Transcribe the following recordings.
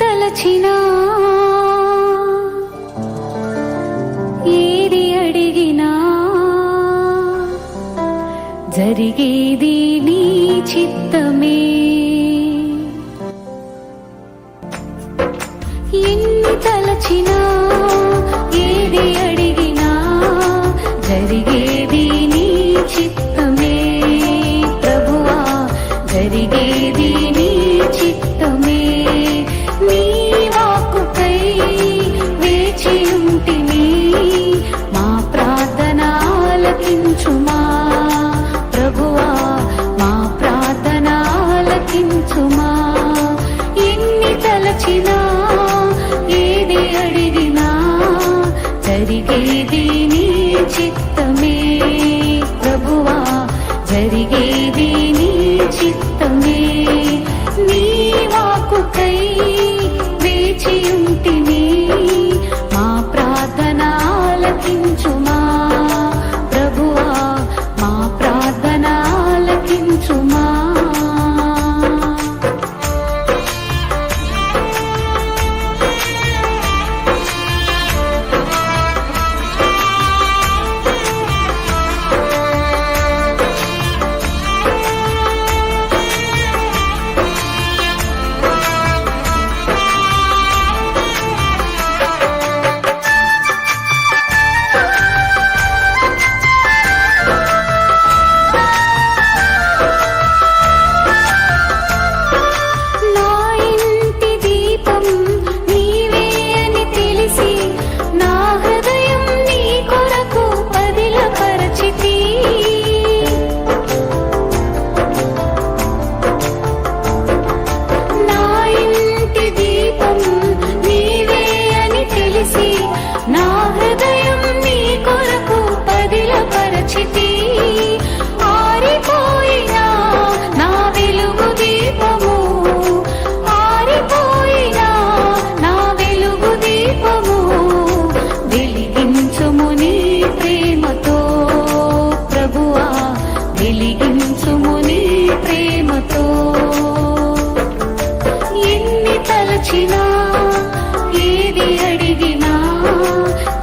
తలచినా ఏది అడిగినా జరిగేది నీ చిత్తమే. నీ చిత్తం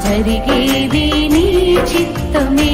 జరిగేది నీ చిత్తమే.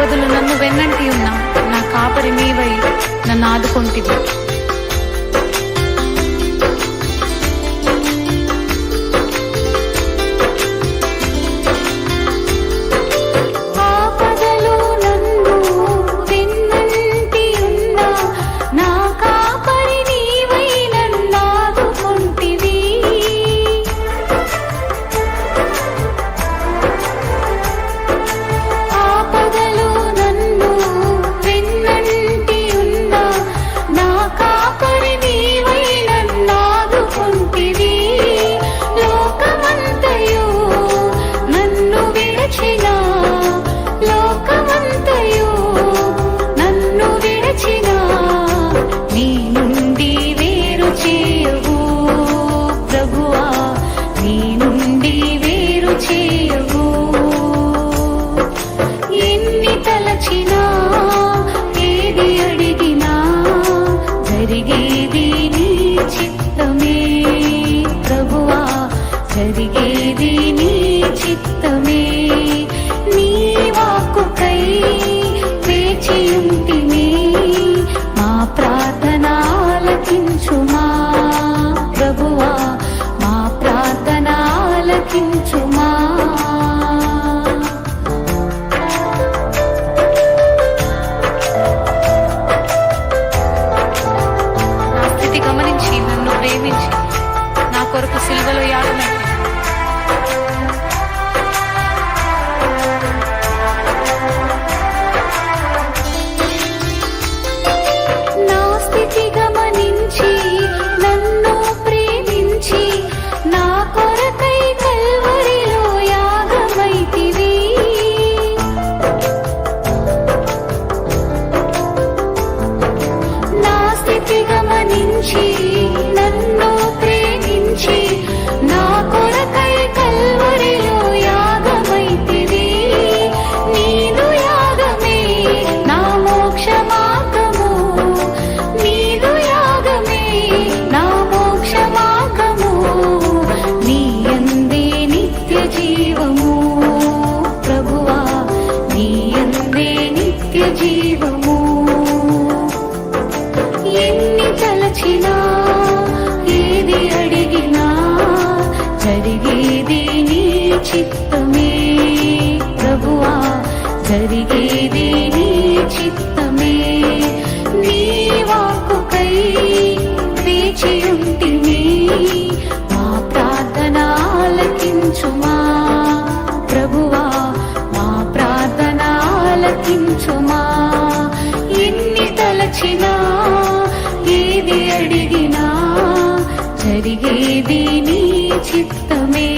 ఆపదలు నన్ను వెన్నంటి ఉన్నా నా కాపరి నీవై నన్ను ఆదుకుంటుంది దర్శించుమా జరిగేది నీ చిత్తమే. నీ వాక్కుకై వేచియుంటిమి మా ప్రార్థన ఆలకించుమా ప్రభువా మా ప్రార్థన ఆలకించుమా ఎన్ని తలచినా ఏది అడిగినా జరిగేది చిత్తమే.